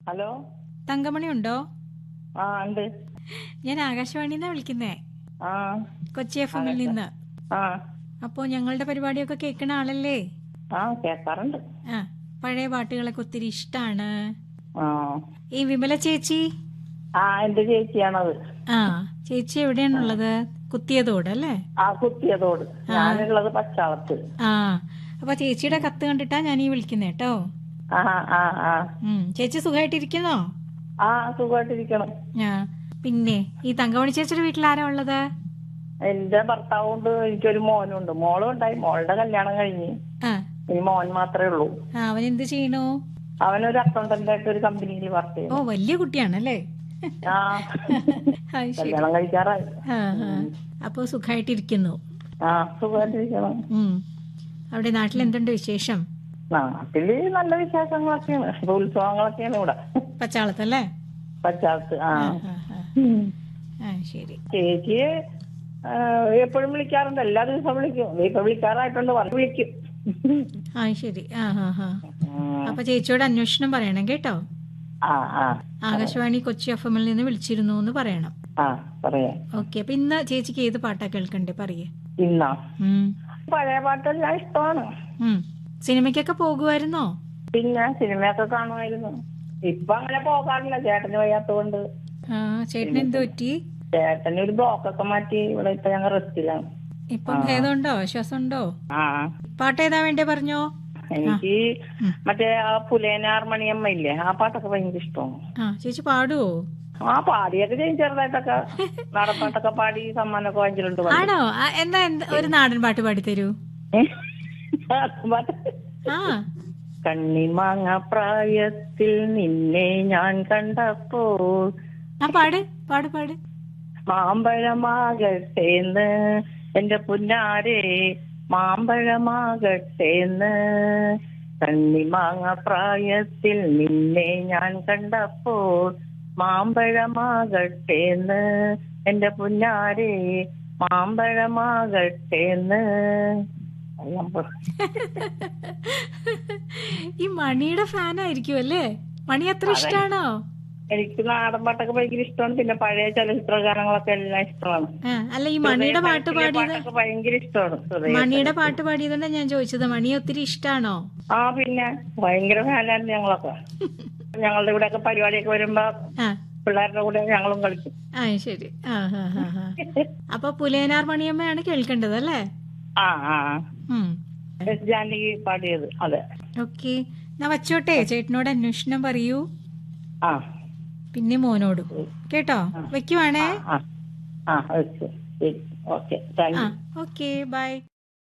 Hello? Thankamani ഉണ്ടോ ആ ഉണ്ട്. ഞാൻ ആകാശവാണിന്നാ വിളിക്കുന്നേ. ആ. കൊച്ചി എഫ് എമ്മിൽ നിന്ന്. ആ. അപ്പോ ഞങ്ങളുടെ പരിപാടിയൊക്കെ കേൾക്കണ ആളല്ലേ? ആ കേൾക്കാറുണ്ട്. ആ പഴയ പാട്ടുകളൊക്കെ ഒത്തിരി ഇഷ്ടാണ്. ആ. ഈ വിമല ചേച്ചി? ആ എന്റെ ചേച്ചിയാണത്. ആ ചേച്ചി എവിടെയാണുള്ളത്? കുത്തിയതോട് അല്ലേ? ആ കുത്തിയതോട്. ഞാനുള്ളത് പച്ചാളത്ത്. ആ അപ്പൊ ചേച്ചിയുടെ കത്ത് കണ്ടിട്ടാ ഞാൻ ഈ വിളിക്കുന്നേ കേട്ടോ ആ ആ ആ ഉം ചേച്ചി സുഖമായിട്ടിരിക്കുന്നോ ആ സുഖമായിട്ടിരിക്കണം പിന്നെ ഈ തങ്കമണി ചേച്ചിയുടെ വീട്ടിൽ ആരാ ഉള്ളത്? എന്റെ ഭർത്താവുണ്ട് എനിക്കൊരു മോനുണ്ട്. മോളും ഉണ്ടായി. മോളുടെ കല്യാണം കഴിഞ്ഞ്. ഇനി മോൻ മാത്രമേ ഉള്ളൂ. അവൻ എന്ത് ചെയ്യണു? അവനൊരു അക്കൗണ്ടന്റ് ആയിട്ട് ഒരു കമ്പനിയിൽ വർക്ക് ഓ വലിയ കുട്ടിയാണല്ലേ? കല്യാണം കഴിക്കാറായി. അപ്പൊ സുഖമായിട്ടിരിക്കുന്നു ആ സുഖമായിട്ടിരിക്കണം അവിടെ നാട്ടിൽ എന്തുണ്ട് വിശേഷം? നാട്ടിൽ നല്ല വിശേഷങ്ങളൊക്കെയാണ്. ഇപ്പൊ ഉത്സവങ്ങളൊക്കെയാണ് ഇവിടെ. പച്ചാളത്തല്ലേ? പച്ചാളത്ത് ആ. ശരി. ചേച്ചി എപ്പോഴും വിളിക്കാറുണ്ട്. എല്ലാ ദിവസവും വിളിക്കും. ഇപ്പൊ വിളിക്കാറായിട്ടുണ്ട്. പറഞ്ഞു വിളിക്കും. ആ ശരി. ആ ആ ആ. അപ്പൊ ചേച്ചിയോട് അന്വേഷണം പറയണം കേട്ടോ. ആകാശവാണി കൊച്ചി എഫ് എമ്മിൽ നിന്ന് വിളിച്ചിരുന്നു എന്ന് പറയണം. ആ പറയാം. ഓക്കെ അപ്പൊ ഇന്ന് ചേച്ചിക്ക് ഏത് പാട്ടാ കേൾക്കണ്ടേ? പറയേ. ഇന്നാ. പഴയ പാട്ടെല്ലാം ഇഷ്ടമാണ്. സിനിമയ്ക്കൊക്കെ പോകുമായിരുന്നോ? പിന്നെ സിനിമയൊക്കെ കാണുമായിരുന്നു. ഇപ്പൊ അങ്ങനെ പോകാറില്ല. ചേട്ടന് വയ്യാത്തോണ്ട്. ആ ചേട്ടന് എന്ത് പറ്റി? ചേട്ടന് ഒരു ബ്ലോക്കൊക്കെ മാറ്റി. ഇവിടെ ഇപ്പൊ ഞങ്ങൾ റെസ്റ്റിലാണ്. ഇപ്പം ഭേദമുണ്ടോ? ശ്വാസം ഉണ്ടോ ആ. പാട്ട് ഏതാ വേണ്ടേ പറഞ്ഞോ? എനിക്ക് മറ്റേ ആ പുലേനാർ മണിയമ്മ ഇല്ലേ ആ പാട്ടൊക്കെ ഭയങ്കര ഇഷ്ടമാണ്. ആ ചേച്ചി പാടുവോ? ആ പാടിയൊക്കെ ചെയ്യും ചെറുതായിട്ടൊക്കെ. നാടൻ പാട്ടൊക്കെ പാടി സമ്മാനമൊക്കെ വാങ്ങിച്ചിട്ടുണ്ട്. ആണോ? ആ, എന്താ എന്ത് ഒരു നാടൻ പാട്ട് പാടിത്തരൂ. നാടൻപാട്ട്. കണ്ണിമാങ്ങ പ്രായത്തിൽ നിന്നെ ഞാൻ കണ്ടപ്പോൾ പാട് പാട് പാട്. മാമ്പഴമാകട്ടേന്ന് എന്റെ പുന്നാരെ മാമ്പഴമാകട്ടേന്ന് കണ്ണിമാങ്ങ പ്രായത്തിൽ നിന്നെ ഞാൻ കണ്ടപ്പോൾ മാമ്പഴമാകട്ടേന്ന് എന്റെ പുന്നാരെ മാമ്പഴമാകട്ടേന്ന് ഈ മണിയുടെ ഫാൻ ആയിരിക്കും അല്ലേ? മണി അത്ര ഇഷ്ടാണോ? എനിക്ക് നാടൻ പാട്ടൊക്കെ ഭയങ്കര ഇഷ്ടമാണ്. പിന്നെ പഴയ ചലച്ചിത്ര ഗാനങ്ങളൊക്കെ എല്ലാം ഇഷ്ടമാണ്. അല്ല ഈ മണിയുടെ പാട്ട് പാടിയത് ഭയങ്കര ഇഷ്ടമാണ്. മണിയുടെ പാട്ട് പാടിയതുകൊണ്ടാ ഞാൻ ചോദിച്ചത്. മണി ഒത്തിരി ഇഷ്ടാണോ? ആ പിന്നെ ഭയങ്കര ഫാനായിരുന്നു ഞങ്ങളൊക്കെ. ഞങ്ങളുടെ ഇവിടെ ഒക്കെ പരിപാടിയൊക്കെ വരുമ്പോ ആ. പിള്ളേരുടെ കൂടെ ഞങ്ങളും കളിക്കും. ആ ശരി. അപ്പൊ പുലേനാർ മണിയമ്മയാണ് കേൾക്കേണ്ടത് അല്ലേ? ആ ആ. ജാനകി പാടിയത് അതെ. ഓക്കെ. ഞാൻ വച്ചോട്ടെ ചേട്ടനോട് അന്വേഷണം പറയൂ. ആ. പിന്നെ മോനോടും. കേട്ടോ? വെക്കുവാണേ? ഓക്കെ. ബൈ.